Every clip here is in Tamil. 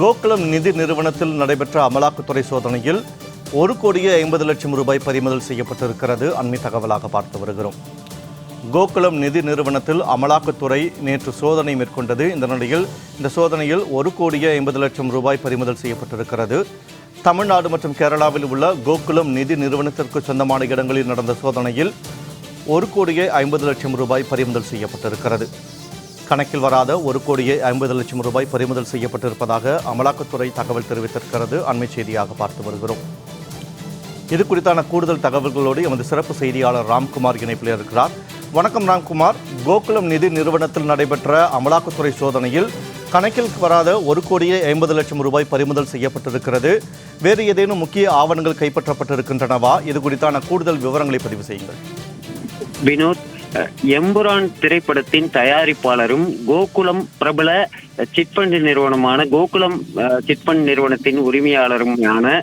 கோகுலம் நிதி நிறுவனத்தில் நடைபெற்ற அமலாக்கத்துறை சோதனையில் ஒரு கோடியே ஐம்பது லட்சம் ரூபாய் பறிமுதல் செய்யப்பட்டிருக்கிறது. அண்மை தகவலாக பார்த்து வருகிறோம். கோகுலம் நிதி நிறுவனத்தில் அமலாக்கத்துறை நேற்று சோதனை மேற்கொண்டது. இந்த நிலையில் இந்த சோதனையில் ஒரு கோடியே ஐம்பது லட்சம் ரூபாய் பறிமுதல் செய்யப்பட்டிருக்கிறது. தமிழ்நாடு மற்றும் கேரளாவில் உள்ள கோகுலம் நிதி நிறுவனத்திற்கு சொந்தமான இடங்களில் நடந்த சோதனையில் ஒரு கோடியே ஐம்பது லட்சம் ரூபாய் பறிமுதல் செய்யப்பட்டிருக்கிறது. கணக்கில் வராத ஒரு கோடியே ஐம்பது லட்சம் ரூபாய் பறிமுதல் செய்யப்பட்டிருப்பதாக அமலாக்கத்துறை தகவல் தெரிவித்திருக்கிறது. அண்மை செய்தியாக பார்த்து வருகிறோம். இது குறித்தான கூடுதல் தகவல்களோடு எமது சிறப்பு செய்தியாளர் ராம்குமார் இணைப்பில் இருக்கிறார். வணக்கம் ராம்குமார். கோகுலம் நிதி நிறுவனத்தில் நடைபெற்ற அமலாக்கத்துறை சோதனையில் கணக்கில் வராத ஒரு கோடியே ஐம்பது லட்சம் ரூபாய் பறிமுதல் செய்யப்பட்டிருக்கிறது. வேறு ஏதேனும் முக்கிய ஆவணங்கள் கைப்பற்றப்பட்டிருக்கின்றனவா? இது குறித்தான கூடுதல் விவரங்களை பதிவு செய்யுங்கள். வினோத் எம்புரான் திரைப்படத்தின் தயாரிப்பாளரும் கோகுலம் பிரபல சிட்பண்ட் நிறுவனமான கோகுலம் சிட்பண்ட் நிறுவனத்தின் உரிமையாளருமான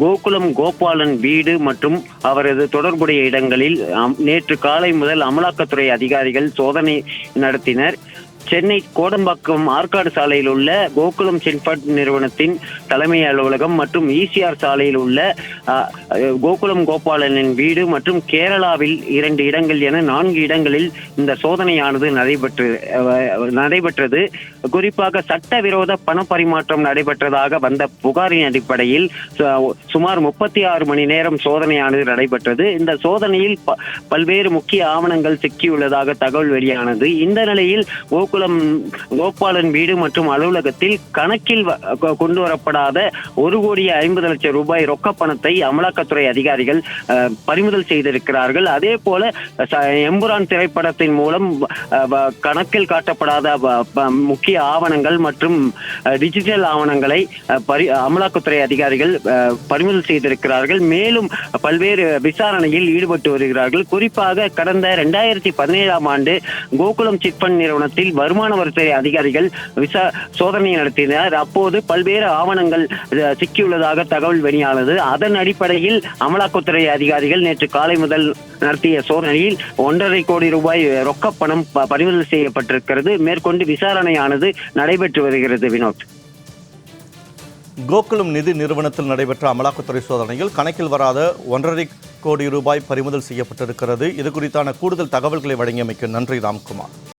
கோகுலம் கோபாலன் வீடு மற்றும் அவரது தொடர்புடைய இடங்களில் நேற்று காலை முதல் அமலாக்கத்துறை அதிகாரிகள் சோதனை நடத்தினர். சென்னை கோடம்பாக்கம் ஆற்காடு சாலையில் உள்ள கோகுலம் சென்பாட் நிறுவனத்தின் தலைமை அலுவலகம் மற்றும் ஈசிஆர் சாலையில் உள்ள கோகுலம் கோபாலனின் வீடு மற்றும் கேரளாவில் இரண்டு இடங்கள் என நான்கு இடங்களில் இந்த சோதனையானது நடைபெற்று நடைபெற்றது. குறிப்பாக சட்டவிரோத பண பரிமாற்றம் நடைபெற்றதாக வந்த புகாரின் அடிப்படையில் சு- சுமார் முப்பத்தி ஆறு மணி நேரம் சோதனையானது நடைபெற்றது. இந்த சோதனையில் ப- பல்வேறு முக்கிய ஆவணங்கள் சிக்கியுள்ளதாக தகவல் வெளியானது. இந்த நிலையில் கோகுலம் கோபாலன் வீடு மற்றும் அலுவலகத்தில் கணக்கில் கொண்டு வரப்படாத ஒரு கோடியே ஐம்பது லட்சம் ரூபாய் ரொக்க பணத்தை அமலாக்கத்துறை அதிகாரிகள் பறிமுதல் செய்திருக்கிறார்கள். அதே போல எம்புரான் திரைப்படத்தின் மூலம் கணக்கில் காட்டப்படாத முக்கிய ஆவணங்கள் மற்றும் டிஜிட்டல் ஆவணங்களை அஹ், அமலாக்கத்துறை அதிகாரிகள் பறிமுதல் செய்திருக்கிறார்கள். மேலும் பல்வேறு விசாரணையில் ஈடுபட்டு வருகிறார்கள். குறிப்பாக கடந்த இரண்டாயிரத்தி பதினேழாம் ஆண்டு கோகுலம் சிட்பண்ட் நிறுவனத்தில் வருமான வரித்துறை அதிகாரிகள் விசா சோதனை நடத்தினர். அப்போது பல்வேறு ஆவணங்கள் சிக்கியுள்ளதாக தகவல் வெளியானது. அதன் அடிப்படையில் அமலாக்கத்துறை அதிகாரிகள் நேற்று காலை முதல் நடத்திய சோதனையில் ஒன்றரை கோடி ரூபாய் ரொக்க பணம் ப- பறிமுதல் செய்யப்பட்டிருக்கிறது. மேற்கொண்டு விசாரணையானது நடைபெற்று வருகிறது வினோத். கோகுலம் நிதி நிறுவனத்தில் நடைபெற்ற அமலாக்கத்துறை சோதனையில் கணக்கில் வராத ஒன்றரை கோடி ரூபாய் பறிமுதல் செய்யப்பட்டிருக்கிறது. இது குறித்தான கூடுதல் தகவல்களை வழங்கியமைக்கு நன்றி ராம்குமார்.